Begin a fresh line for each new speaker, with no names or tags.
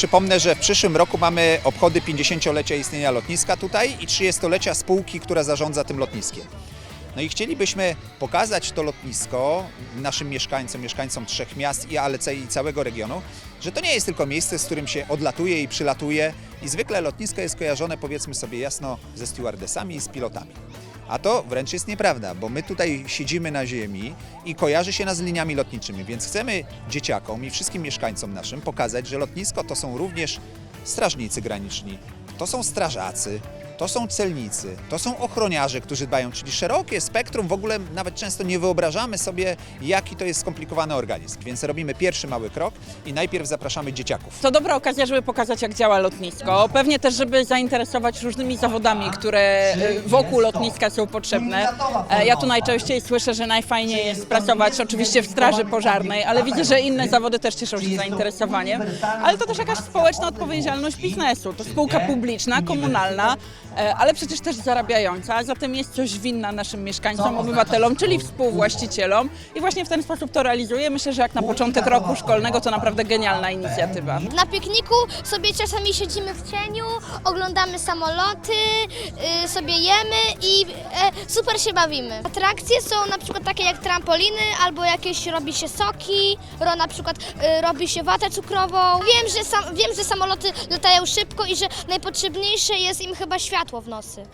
przypomnę, że w przyszłym roku mamy obchody 50-lecia istnienia lotniska tutaj i 30-lecia spółki, która zarządza tym lotniskiem. No i chcielibyśmy pokazać to lotnisko naszym mieszkańcom, mieszkańcom trzech miast i ale i całego regionu, że to nie jest tylko miejsce, z którym się odlatuje i przylatuje i zwykle lotnisko jest kojarzone powiedzmy sobie jasno ze stewardessami i z pilotami. A to wręcz jest nieprawda, bo my tutaj siedzimy na ziemi i kojarzy się nas z liniami lotniczymi, więc chcemy dzieciakom i wszystkim mieszkańcom naszym pokazać, że lotnisko to są również strażnicy graniczni, to są strażacy, to są celnicy, to są ochroniarze, którzy dbają, czyli szerokie spektrum, w ogóle nawet często nie wyobrażamy sobie, jaki to jest skomplikowany organizm. Więc robimy pierwszy mały krok i najpierw zapraszamy dzieciaków.
To dobra okazja, żeby pokazać, jak działa lotnisko. Pewnie też, żeby zainteresować różnymi zawodami, które e, wokół lotniska są potrzebne. E, Ja tu najczęściej słyszę, że najfajniej jest pracować oczywiście w straży pożarnej, ale widzę, że inne zawody też cieszą się zainteresowaniem. Ale to też jakaś społeczna odpowiedzialność biznesu. To spółka publiczna, komunalna, e, ale przecież też zarabiająca, a zatem jest coś winna naszym mieszkańcom, obywatelom, czyli współwłaścicielom. I właśnie w ten sposób to realizuje. Myślę, że jak na początek roku szkolnego to naprawdę genialna inicjatywa.
Na pikniku sobie czasami siedzimy w cieniu, oglądamy samoloty, sobie jemy i e, super się bawimy. Atrakcje są na przykład takie jak trampoliny albo jakieś robi się soki, ro, na przykład y, robi się watę cukrową. Wiem że, sam, wiem, że samoloty latają szybko i że najpotrzebniejsze jest im chyba światło w nocy.